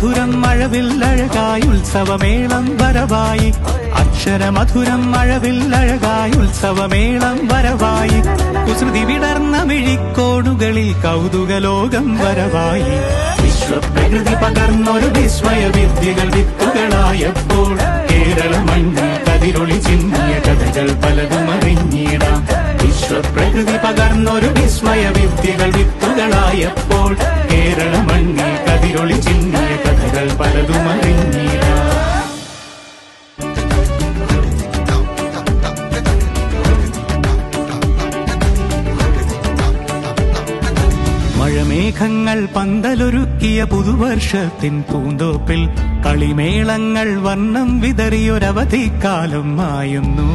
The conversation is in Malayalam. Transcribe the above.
അക്ഷരമധുരം മഴവിൽ അഴകായി ഉത്സവമേളം വരവായി. അക്ഷരമധുരം മഴവിൽ അഴകായി ഉത്സവമേളം വരവായി. കുസൃതി വിടർന്ന മിഴിക്കോണുകളിൽ കൗതുകലോകം വരവായി. വിശ്വപ്രകൃതി പകർന്നൊരു വിസ്മയ വിദ്യകൾ വിശ്വപ്രകൃതി പകർന്നൊരു വിസ്മയ വിദ്യകൾ വിത്തുകളായപ്പോൾ കേരള മണ്ണിൽ കതിരൊളി ചിന്നിയ കഥകൾ പലതും മഴമേഘങ്ങൾ പന്തലൊരുക്കിയ പുതുവർഷത്തിൻ പൂന്തോപ്പിൽ കളിമേളങ്ങൾ വർണം വിതറിയൊരവധിക്കാലം മായുന്നു.